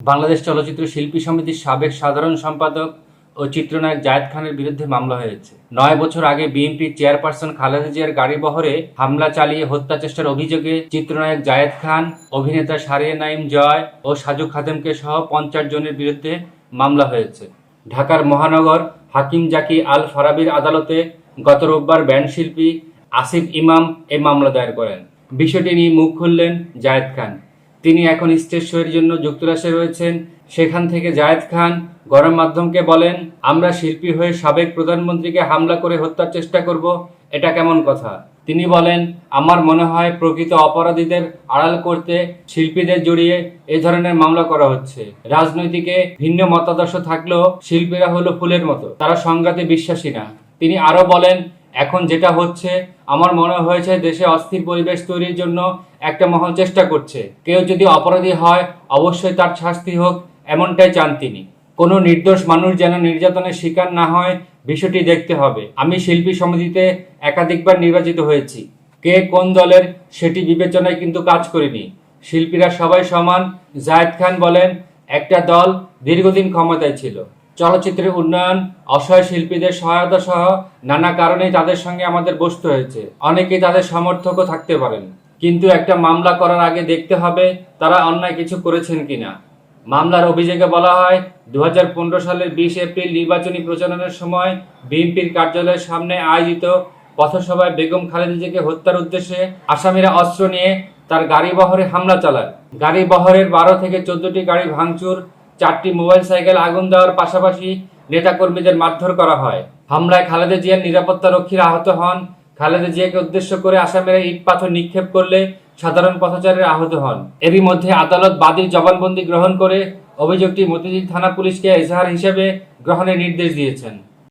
বাংলাদেশ চলচ্চিত্র শিল্পী সমিতির সাবেক সাধারণ সম্পাদক ও চিত্রনায়ক জায়েদ খানের বিরুদ্ধে মামলা হয়েছে। নয় বছর আগে বিএনপি চেয়ারপারসন খালেদা জিয়ার গাড়ি বহরে হামলা চালিয়ে হত্যা চেষ্টার অভিযোগে চিত্রনায়ক জায়েদ খান, অভিনেতা সারিয়া নাইম জয় ও সাজু খাদেমকে সহ পঞ্চাশ জনের বিরুদ্ধে মামলা হয়েছে। ঢাকার মহানগর হাকিম জাকি আল ফারাবির আদালতে গত রোববার ব্যান্ড শিল্পী আসিফ ইমাম এ মামলা দায়ের করেন। বিষয়টি নিয়ে মুখ খুললেন জায়েদ খান। তিনি এখন স্টেজ শোয়ের জন্য যুক্তরাষ্ট্রে রয়েছেন। সেখান থেকে জায়েদ খান গণমাধ্যমকে বলেন, আমরা শিল্পী হয়ে সাবেক প্রধানমন্ত্রীকে হামলা করে হত্যার চেষ্টা করব, এটা কেমন কথা? তিনি বলেন, আমার মনে হয় প্রকৃত অপরাধীদের আড়াল করতে শিল্পীদের জড়িয়ে এ ধরনের মামলা করা হচ্ছে। রাজনৈতিকে ভিন্ন মতাদর্শ থাকলেও শিল্পীরা হলো ফুলের মতো, তারা সংঘাতে বিশ্বাসী না। তিনি আরও বলেন, এখন যেটা হচ্ছে আমার মনে হয়েছে দেশে অস্থির পরিবেশ তৈরির জন্য একটা মহল চেষ্টা করছে। কেউ যদি অপরাধী হয়, অবশ্যই তার শাস্তি হোক, এমনটাই চান তিনি। কোনো নির্দোষ মানুষ যেন নির্যাতনের শিকার না হয়, বিষয়টি দেখতে হবে। আমি শিল্পী সমিতিতে একাধিকবার নির্বাচিত হয়েছি। কে কোন দলের সেটি বিবেচনায় কিন্তু কাজ করিনি। শিল্পীরা সবাই সমান। জায়েদ খান বলেন, একটা দল দীর্ঘদিন ক্ষমতায় ছিল। চলচ্চিত্রের উন্নয়ন, অসহায় শিল্পীদের সহায়তা সহ নানা কারণেই তাদের সঙ্গে আমাদের বসতে হয়েছে। অনেকেই তাদের সমর্থকও থাকতে পারেন। কিন্তু একটা মামলা করার আগে দেখতে হবে তারা অন্যায় কিছু করেছেন কিনা। মামলার অভিযোগে বলা হয় দু হাজার পনেরো সালের বিশ এপ্রিল নির্বাচনী প্রচারণার সময় বিএনপির কার্যালয়ের সামনে আয়োজিত পথসভায় বেগম খালেদাজিকে হত্যার উদ্দেশ্যে আসামিরা অস্ত্র নিয়ে তার গাড়ি বহরে হামলা চালায়। গাড়ি বহরের বারো থেকে চোদ্দটি গাড়ি ভাঙচুর চারটি মোবাইল সাইকেল আগুন দেওয়ার পাশাপাশি নেতাকর্মীদের মারধর করা হয়। হামলায় খালেদা জিয়ার নিরাপত্তা রক্ষীরা আহত হন। খালেদা জিয়াকে উদ্দেশ্য করে আসামেরা ইট পাথর নিক্ষেপ করলে সাধারণ পথচারীরা আহত হন। এরই মধ্যে আদালত বাদীর জবানবন্দি গ্রহণ করে অভিযোগটি মতিঝিল থানা পুলিশকে এজাহার হিসেবে গ্রহণের নির্দেশ দিয়েছেন।